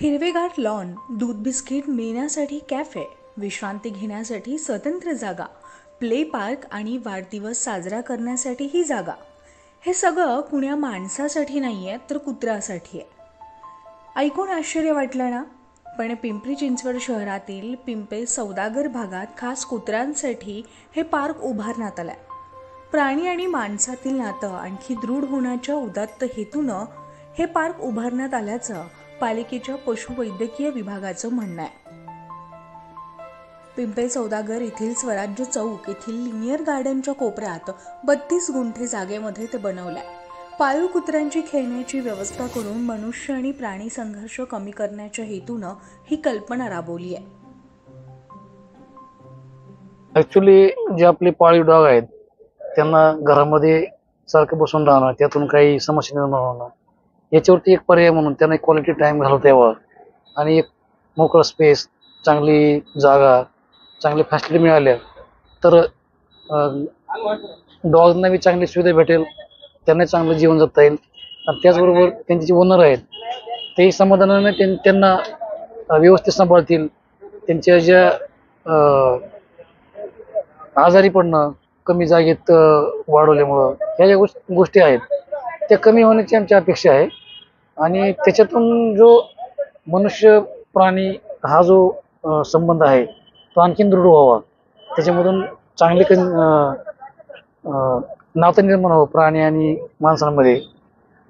हिरवेगार लॉन दूध बिस्किट मिळण्यासाठी कॅफे विश्रांती घेण्यासाठी स्वतंत्र जागा प्ले पार्क आणि वाढदिवस साजरा करण्यासाठी ही जागा. हे सगळं कुण्या माणसासाठी नाही आहे तर कुत्र्यासाठी आहे. ऐकून आश्चर्य वाटलं ना? पण पिंपरी चिंचवड शहरातील पिंपे सौदागर भागात खास कुत्र्यांसाठी हे पार्क उभारण्यात आलं आहे प्राणी आणि माणसातील नातं आणखी दृढ होण्याच्या उदात्त हेतूनं हे पार्क उभारण्यात आल्याचं पालिकेच्या पशुवैद्यकीय विभागाचं म्हणणं आहे. पिंपे सौदागर येथील स्वराज्य चौक येथील लिनियर गार्डनच्या कोपऱ्यात बत्तीस गुंठे जागेमध्ये ते बनवलंय. पाळीव कुत्र्यांची खेळण्याची व्यवस्था करून मनुष्य आणि प्राणी संघर्ष कमी करण्याच्या हेतूनं ही कल्पना राबवली आहे. ऍक्च्युली जे आपले पाळीव डॉग आहेत त्यांना घरामध्ये सारखं बसून राहणं त्यातून काही समस्या निर्माण होणं याच्यावरती एक पर्याय म्हणून त्यांना एक क्वालिटी टाईम घालवता यावा. आणि एक मोकळा स्पेस चांगली जागा चांगली फॅसिलिटी मिळाल्या तर डॉगना बी चांगली सुविधा भेटेल त्यांना चांगलं जीवन जगता येईल. आणि त्याचबरोबर त्यांचे जे ओनर आहेत तेही समाधानाने त्यां- त्यांना व्यवस्थित सांभाळतील. त्यांच्या ज्या आजारी पडणं कमी जागेत वाढवल्यामुळं ह्या ज्या गोष्ट- गोष्टी आहेत त्या कमी होण्याची आमची अपेक्षा आहे. आणि त्याच्यातून जो मनुष्य प्राणी हा जो संबंध आहे तो आणखीन दृढ व्हावा. त्याच्यामधून चांगले क नातं निर्माण व्हावं प्राणी आणि माणसांमध्ये.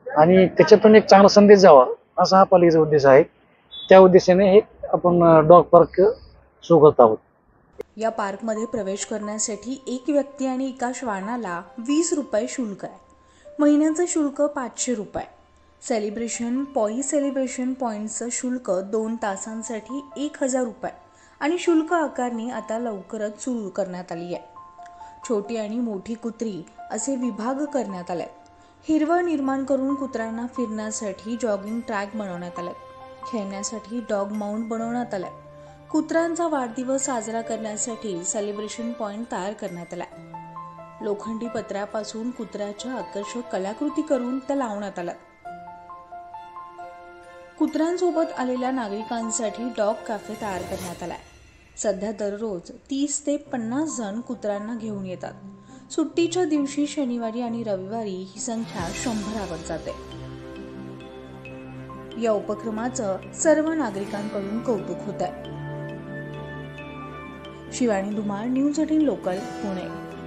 आणि त्याच्यातून एक चांगला संदेश जावा असा हा पालिकेचा उद्देश आहे. त्या उद्देशाने हे आपण डॉग पार्क सुरू करत आहोत. या पार्कमध्ये प्रवेश करण्यासाठी एक व्यक्ती आणि एका श्वानाला वीस रुपये शुल्क आहे. महिन्याचं शुल्क पाचशे रुपये. सेलिब्रेशन पॉई सेलिब्रेशन पॉईंटचं शुल्क दोन तासांसाठी एक हजार रुपये. आणि शुल्क आकारणी आता लवकरच सुरू करण्यात आली आहे. छोटी आणि मोठी कुत्री असे विभाग करण्यात आले. हिरवळ निर्माण करून कुत्र्यांना फिरण्यासाठी जॉगिंग ट्रॅक बनवण्यात आले. खेळण्यासाठी डॉग माउंट बनवण्यात आलाय कुत्र्यांचा वाढदिवस साजरा करण्यासाठी सेलिब्रेशन पॉइंट तयार करण्यात आला. लोखंडी पत्र्यापासून कुत्र्याच्या आकर्षक कलाकृती करून त्या लावण्यात आल्या. कुत्र्यांसोबत आलेल्या नागरिकांसाठी डॉग कॅफे तयार करण्यात आलाय. सध्या दररोज तीस ते पन्नास जण कुत्र्यांना घेऊन येतात. सुट्टीच्या दिवशी शनिवारी आणि रविवारी ही संख्या शंभरावर जाते. या उपक्रमाचं सर्व नागरिकांकडून कौतुक होत आहे Shivani Dhumal news eighteen local Pune.